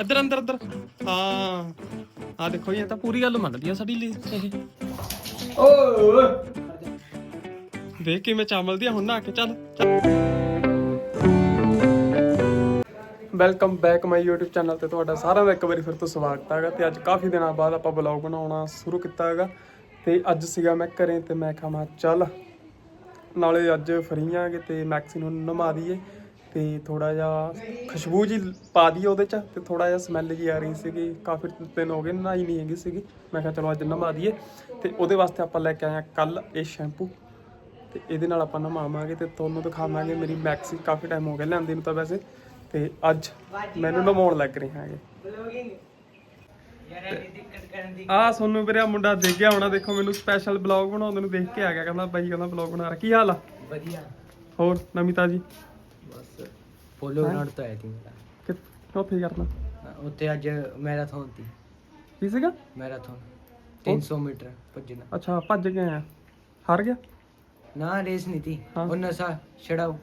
ਇੱਧਰ, ਅੰਦਰ ਅੰਦਰ। ਹਾਂ। ਆ ਦੇਖੋ ਇਹ ਤਾਂ ਪੂਰੀ ਗੱਲ ਮੰਨਦੀ ਆ ਸਾਡੀ ਲਈ ਇਹ। ਓਏ ਦੇਖ ਕਿਵੇਂ ਚਾਵਲ ਦੀ ਹੁਣ ਨਾ ਕੇ, ਚੱਲ welcome back my YouTube channel ਤੇ ਤੁਹਾਡਾ ਸਾਰਿਆਂ ਦਾ ਇੱਕ ਵਾਰੀ ਫਿਰ ਤੋਂ ਸਵਾਗਤ ਹੈਗਾ ਤੇ ਅੱਜ ਕਾਫੀ ਦਿਨਾਂ ਬਾਅਦ ਆਪਾਂ ਵਲੌਗ ਬਣਾਉਣਾ ਸ਼ੁਰੂ ਕੀਤਾ ਹੈਗਾ ਤੇ ਅੱਜ ਸੀਗਾ ਮੈਂ ਘਰੇ ਤੇ ਮੈਂ ਖਾਵਾਂ ਚੱਲ, ਨਾਲੇ ਅੱਜ ਫਰੀ ਆਂਗੇ ਤੇ ਮੈਕਸੀ ਨੂੰ ਨਮਾ ਦਈਏ। ਤੇ ਥੋੜਾ ਜਿਹਾ ਖੁਸ਼ਬੂ ਜੀ ਪਾ ਦਈਏ ਉਹਦੇ ਚ ਤੇ ਥੋੜਾ ਜਿਹਾ ਸਮੈਲ ਜੀ ਆ ਰਹੀ ਸੀਗੀ। ਕਾਫੀ ਦਿਨ ਹੋ ਗਏ ਨਹਾਈ ਨਹੀਂ ਹੈਗੀ ਸੀਗੀ। ਮੈਂ ਕਿਹਾ ਚਲੋ ਅੱਜ ਨਮਾ ਦਈਏ। ਤੇ ਉਹਦੇ ਵਾਸਤੇ ਆਪਾਂ ਲੈ ਕੇ ਆਏ ਆ ਕੱਲ ਇਹ ਸ਼ੈਂਪੂ ਤੇ ਇਹਦੇ ਨਾਲ ਆਪਾਂ ਨਹਾਵਾਂਗੇ ਤੇ ਤੁਹਾਨੂੰ ਦਿਖਾਵਾਂਗੇ। ਮੇਰੀ ਮੈਕਸੀ ਕਾਫੀ ਟਾਈਮ ਹੋ ਗਿਆ ਲਿਆਂਦੀ ਨੂੰ ਤਾਂ ਵੈਸੇ। ਤੇ ਅੱਜ ਮੈਨੂੰ ਨਹਾਉਣ ਲੱਗ ਰਹੇ ਹਾਂਗੇ ਦੀ ਆ ਸੋਨੂੰ ਵੀਰੇ ਆਹ ਮੁੰਡਾ ਦੇਖ ਗਿਆ ਹੋਣਾ। ਦੇਖੋ ਮੈਨੂੰ ਸਪੈਸ਼ਲ ਬਲੌਗ ਬਣਾਉਂਦੇ ਨੂੰ ਦੇਖ ਕੇ ਆ ਗਿਆ। ਕਹਿੰਦਾ ਬਾਈ ਕਹਿੰਦਾ ਬਲੌਗ ਬਣਾ ਰਿਹਾ। ਕੀ ਹਾਲ ਆ? ਵਧੀਆ। ਹੋਰ ਨਵੀਂ ਤਾਜੀ ਬਸ ਫੋਲੋ ਗਰਾਊਂਡ ਤੋਂ ਆਇਆ ਸੀ ਮੇਰਾ। ਕਿ ਉੱਥੇ ਹੀ ਕਰਨਾ ਉੱਥੇ ਅੱਜ ਮੈਰਾਥਨ ਸੀ ਕੀ ਸੀਗਾ? ਮੈਰਾਥਨ। 300 ਮੀਟਰ ਭੱਜਣਾ। ਅੱਛਾ ਭੱਜ ਕੇ ਆਇਆ। ਹਾਰ ਗਿਆ? ਨਾ ਰੇਸ ਨਹੀਂ ਸੀ। ਉਹ ਨਸ਼ਾ ਛੜਾਓ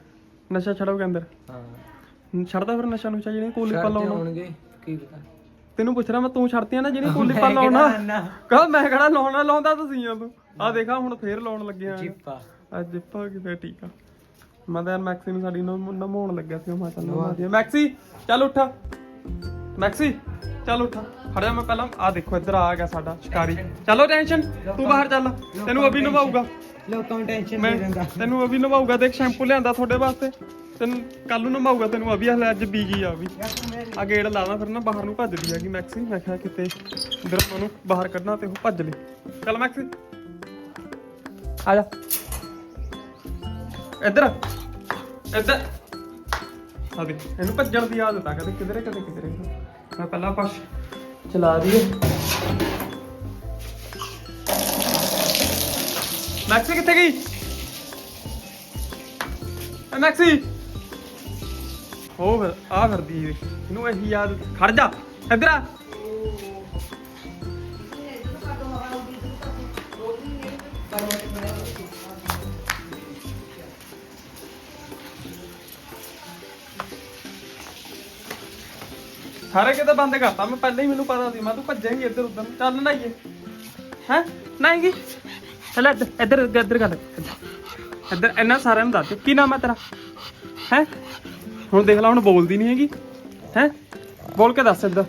ਨਸ਼ਾ ਛੜੋਗੇ ਅੰਦਰ? ਹਾਂ। ਛੱਡਦਾ ਫਿਰ ਨਸ਼ਾ ਨੁਸ਼ਾ ਜਿਹੜੀ ਕੋਲੀ ਪਾ ਛੱਡਦੇ ਲਾਉਣਾ? ਹੋਣਗੇ ਕੀ ਪਤਾ। ਤੈਨੂੰ ਪੁੱਛ ਰਿਹਾ ਮੈਂ ਤੂੰ ਛੱਡਤੀਆਂ ਨਾ ਜਿਹੜੀ ਕੋਲੀ ਮੈਂ ਪਾ ਲਾਉਣਾ? ਕਿਹੜਾ ਨਾ। ਕਹ ਮੈਂ ਕਿਹੜਾ ਲਾਉਣਾ? ਲਾਉਂਦਾ ਤੁਸੀਂ ਆ ਤੂੰ ਆ ਦੇਖਾ ਹੁਣ ਫੇਰ ਲਾਉਣ ਲੱਗਿਆ। ਚਿੱਪਾ ਅੱਜ ਜਿੱਪਾ ਕਿ ਫੇਰ ਠੀਕ ਆ। ਮੈਂ ਤਾਂ ਯਾਰ ਮੈਕਸੀ ਨੂੰ ਸਾਡੀ ਨੂੰ ਨਮਾਉਣ ਲੱਗਿਆ ਸੀ ਮੈਂ ਚੱਲ ਨਮਾ ਦਿਆ। ਮੈਕਸੀ ਚੱਲ ਉੱਠ। ਮੈਕਸੀ ਚੱਲ ਉੱਠ। ਖੜਿਆ ਮੈਂ ਪਹਿਲਾਂ। ਆ ਦੇਖੋ ਇੱਧਰ ਆ ਗਿਆ ਸਾਡਾ ਸ਼ਿਕਾਰੀ। ਚਲੋ ਟੈਨਸ਼ਨ ਤੂੰ ਬਾਹਰ ਚੱਲ। ਤੈਨੂੰ ਅਭੀ ਨਵਾਊਗਾ। ਲੋਕਾਂ ਨੂੰ ਟੈਨਸ਼ਨ ਨਹੀਂ ਰਹਿੰਦਾ। ਤੈਨੂੰ ਅਭੀ ਨਵਾਊਗਾ। ਦੇਖ ਸ਼ੈਂਪੂ ਲਿਆਂਦਾ ਤੁਹਾਡੇ ਵਾਸਤੇ। ਤੈਨੂੰ ਕੱਲ ਨੂੰ ਨਵਾਊਗਾ ਤੈਨੂੰ। ਅਭੀ ਹਲੇ ਅੱਜ ਬੀਜੀ ਆ ਵੀ। ਆ ਗੇੜ ਲਾਵਾਂ ਫਿਰ ਨਾ ਬਾਹਰ ਨੂੰ ਭੱਜਦੀ ਹੈਗੀ ਮੈਕਸੀ ਮੈਂ ਕਿਹਾ ਕਿਤੇ ਇਧਰ ਨੂੰ ਬਾਹਰ ਕੱਢਣਾ ਤੇ ਉਹ ਭੱਜ ਲਈ ਚੱਲ ਮੈਕਸੀ ਆ ਜਾ। ਇੱਧਰ। ਇੱਧਰ। ਆ ਦੇਖ, ਇਹਨੂੰ ਭੱਜਣ ਦੀ ਆਦਤ ਆ ਕਦੇ ਕਿਧਰੇ ਕਦੇ ਕਿਧਰੇ। ਮੈਂ ਪਹਿਲਾਂ ਪਸ਼ ਚਲਾ ਦਈਏ। ਮੈਕਸੀ ਕਿੱਥੇ ਗਈ? ਐ ਮੈਕਸੀ। ਹੋ ਫਿਰ ਆ ਫਿਰਦੀ ਇਹਨੂੰ ਇਹੀ ਯਾਦ ਖੜ ਜਾ। ਇੱਧਰ ਆ। ਸਾਰੇ ਕਿਤੇ ਬੰਦ ਕਰਤਾ, ਮੈਂ ਪਹਿਲਾਂ ਹੀ ਮੈਨੂੰ ਪਤਾ ਸੀ, ਮੈਂ ਤੂੰ ਭੱਜੇਂਗੀ ਇੱਧਰ ਉੱਧਰ, ਚੱਲ ਨਾਈਏ ਹੈ? ਨਾਏਗੀ ਚੱਲ ਇੱਧਰ ਇੱਧਰ ਇੱਧਰ ਕਰ। ਇੱਧਰ ਇਹਨਾਂ ਸਾਰਿਆਂ ਨੂੰ ਦੱਸ ਕੀ ਨਾਮ ਹੈ ਤੇਰਾ? ਹੈ? ਹੁਣ ਦੇਖ ਲੈ, ਹੁਣ ਬੋਲਦੀ ਨਹੀਂ ਹੈਗੀ। ਹੈ? ਬੋਲ ਕੇ ਦੱਸ ਇੱਧਰ।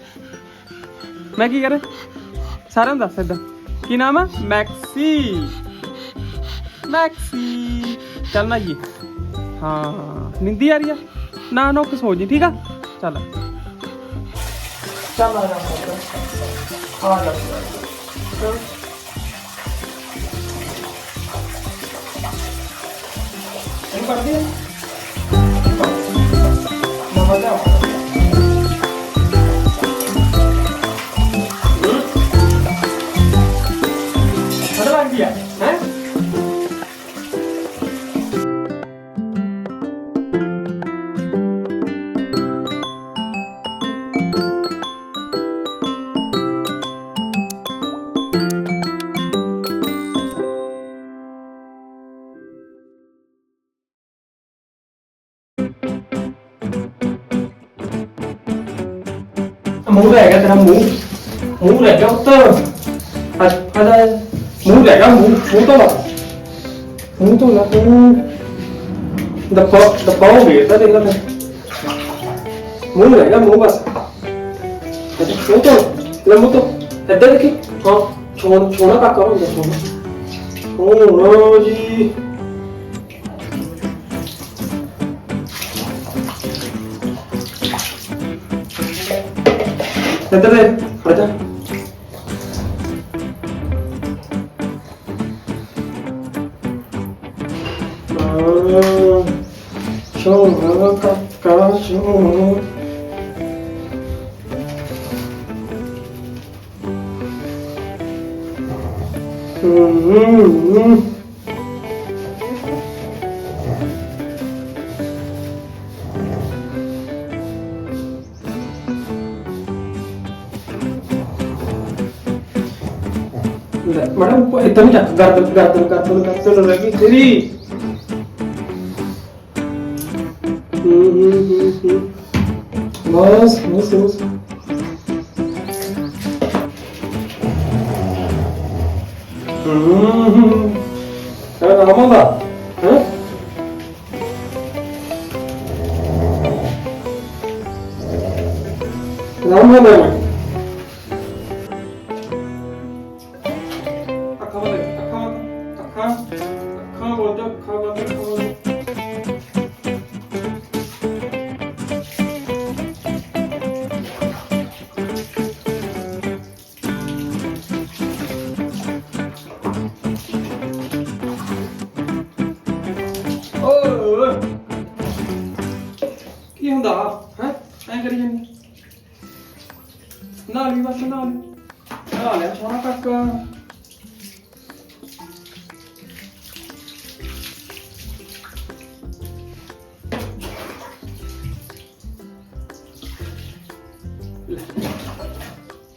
ਮੈਂ ਕੀ ਕਰਾਂ ਸਾਰਿਆਂ ਨੂੰ ਦੱਸ ਇੱਧਰ। ਕੀ ਨਾਮ ਹੈ ਮੈਕਸੀ। ਮੈਕਸੀ। ਚੱਲ ਨਾ ਹਾਂ, ਨਿੰਦੀ ਆ ਰਹੀ ਆ। ਨਾ ਨਾ ਕੁਛ ਹੋ ਜੀ, ਠੀਕ ਆ? ਚੱਲ। ਚੱਲ ਆ ਜਾ ਆ ਜਾ ਚੱਲ ਇਹ ਪੜਦੀ ਹੈ ਨਵਾਂ ਜਾ ਹਰ ਮੂੰਹ ਲੈ ਗਿਆ ਤੇਰਾ ਮੂੰਹ। ਮੂੰਹ ਲੈ ਗਿਆ ਉੱਤਰ। ਆ ਆ ਮੂੰਹ ਲੈ ਗਿਆ ਮੂੰਹ ਮੂੰਹ ਤੋਂ ਲਾ। ਮੂੰਹ ਤੋਂ ਲਾ ਤੂੰ ਦੱਪਾ ਦੱਪਾ ਹੋ ਗਿਆ ਤਾਂ ਦੇਖ ਲੈ ਮੈਂ ਮੂੰਹ ਲੈ ਗਿਆ ਮੂੰਹ ਬਸ। ਅੱਛਾ, ਮੂੰਹ ਤੋਂ ਲੈ ਮੂੰਹ ਤੋਂ ਇੱਧਰ ਦੇਖੀ। ਹਾਂ ਛੋੜ ਛੋੜਾ ਕਾਕਾ ਹੋ ਗਿਆ ਛੋੜਾ ਓ ਨੋ ਜੀ ਇੱਧਰ ਦੇ ਖੜ ਮੈਡਮ ਇਦਾਂ ਨਹੀਂ ਚੱਕ ਗਰਦਨ ਗਰਦਨ ਗਰਦਨ ਗਰਦਨ ਰਹਿ ਗਈ ਤੇਰੀ ਹੂੰ ਹੂੰ ਹੂੰ ਹੂੰ। ਬਸ ਬਸ ਬਸ ਹੂੰ ਹੂੰ ਹੂੰ। ਇਹ ਰਾਮਾ ਦਾ ਨਾਲ ਹੀ ਬਸ ਨਾਲ ਹੀ ਨਾਲ ਹੈ ਸੋਹਣਾ ਕਾਕਾ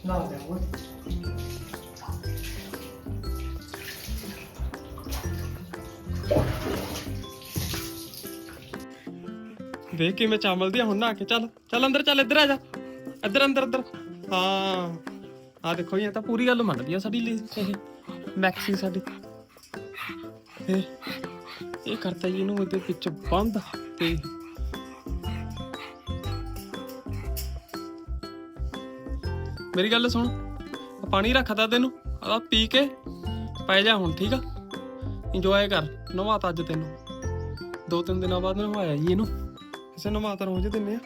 ਨਾਲ ਹੈ ਓਏ ਦੇਖ ਕਿਵੇਂ ਚਾਵਲ ਦੀ ਹੁਣ ਨਾ ਕੇ ਚੱਲ ਚੱਲ ਅੰਦਰ ਚੱਲ ਇੱਧਰ ਆ ਜਾ ਇੱਧਰ ਅੰਦਰ ਅੰਦਰ ਹਾਂ। ਆ ਦੇਖੋ ਇਹ ਤਾਂ ਪੂਰੀ ਗੱਲ ਮੰਨਦੀ ਆ ਸਾਡੀ ਲਈ ਇਹ ਮੈਕਸੀ ਸਾਡੀ। ਇਹ ਇਹ ਕਰਤਾ ਜੀ ਇਹਨੂੰ ਉਹਦੇ ਵਿੱਚ ਬੰਦ ਤੇ ਮੇਰੀ ਗੱਲ ਸੁਣ। ਪਾਣੀ ਰੱਖਦਾ ਤੈਨੂੰ ਆ ਪੀ ਕੇ ਪੈ ਜਾ ਹੁਣ, ਠੀਕ ਆ? ਇੰਜੋਏ ਕਰ ਨਵਾਤਾ ਅੱਜ ਤੈਨੂੰ। ਦੋ ਤਿੰਨ ਦਿਨਾਂ ਬਾਅਦ ਨਵਾਇਆ ਜੀ ਇਹਨੂੰ। ਕਿਸੇ ਨਵਾਤਾ ਰੋਜ਼ ਦਿੰਨੇ ਆ।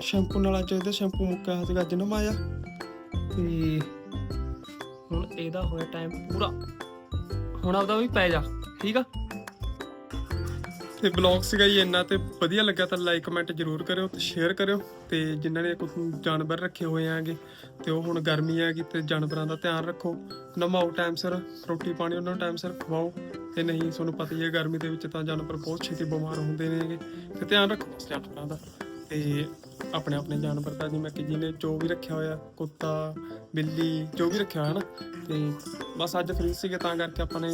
ਸ਼ੈਂਪੂ ਨਾਲ ਅੱਜ ਇਹਦਾ ਸ਼ੈਂਪੂ ਮੁੱਕਿਆ ਹੋਇਆ ਸੀਗਾ, ਅੱਜ ਨਵਾਇਆ ਤੇ ਹੁਣ ਇਹਦਾ ਹੋਇਆ ਟਾਈਮ ਪੂਰਾ। ਹੁਣ ਆਪਦਾ ਵੀ ਪੈ ਜਾ, ਠੀਕ ਆ? ਤੇ ਬਲੌਗ ਸੀਗਾ ਜੀ ਇੰਨਾ ਤੇ ਵਧੀਆ ਲੱਗਾ ਤਾਂ ਲਾਈਕ ਕਮੈਂਟ ਜਰੂਰ ਕਰਿਓ ਤੇ ਸ਼ੇਅਰ ਕਰਿਓ। ਤੇ ਜਿਨ੍ਹਾਂ ਨੇ ਕੋਈ ਜਾਨਵਰ ਰੱਖੇ ਹੋਏ ਆਗੇ ਤੇ ਉਹ ਹੁਣ ਗਰਮੀ ਹੈਗੀ ਤੇ ਜਾਨਵਰਾਂ ਦਾ ਧਿਆਨ ਰੱਖੋ। ਨਮਾਓ ਟਾਈਮ ਸਿਰ, ਰੋਟੀ ਪਾਣੀ ਉਹਨਾਂ ਨੂੰ ਟਾਈਮ ਸਿਰ ਖਵਾਓ। ਤੇ ਨਹੀਂ, ਤੁਹਾਨੂੰ ਪਤਾ ਹੀ ਹੈ, ਗਰਮੀ ਦੇ ਵਿੱਚ ਤਾਂ ਜਾਨਵਰ ਬਹੁਤ ਛੇਤੀ ਬਿਮਾਰ ਹੁੰਦੇ ਨੇਗੇ ਤੇ ਧਿਆਨ ਰੱਖੋ ਜਾਨਵਰਾਂ ਦਾ। ਤੇ ਆਪਣੇ ਆਪਣੇ ਜਾਨਵਰ ਤਾਂ ਜਿਵੇਂ ਕਿ ਜਿਹਨੇ ਜੋ ਵੀ ਰੱਖਿਆ ਹੋਇਆ, ਕੁੱਤਾ, ਬਿੱਲੀ, ਜੋ ਵੀ ਰੱਖਿਆ ਹੋਇਆ ਨਾ, ਤੇ ਬਸ ਅੱਜ ਫ੍ਰੀ ਸੀਗੇ ਤਾਂ ਕਰਕੇ ਆਪਾਂ ਨੇ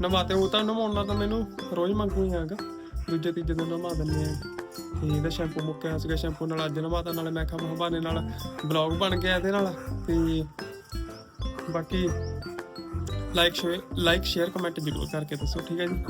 ਨਵਾਤੇ ਉਹ ਤਾਂ ਨਵਾਉਣਾ ਤਾਂ ਮੈਨੂੰ ਰੋਜ਼ ਮੰਗੂ ਹੀ ਹੈਗਾ, ਦੂਜੇ ਤੀਜੇ ਦਿਨ ਨਵਾ ਦਿੰਦੇ ਆ। ਤੇ ਇਹਦਾ ਸ਼ੈਂਪੂ ਮੁੱਕਿਆ ਹੋਇਆ ਸੀਗਾ ਸ਼ੈਂਪੂ ਨਾਲ ਅੱਜ ਨਵਾਤਾ ਨਾਲੇ ਮੈਂ ਕਿਹਾ ਬਹਾਨੇ ਨਾਲ ਬਲੌਗ ਬਣ ਗਿਆ ਇਹਦੇ ਨਾਲ, ਤੇ ਬਾਕੀ like share like share comment ਜ਼ਰੂਰ ਕਰਕੇ ਦੱਸੋ, ਠੀਕ ਹੈ ਜੀ।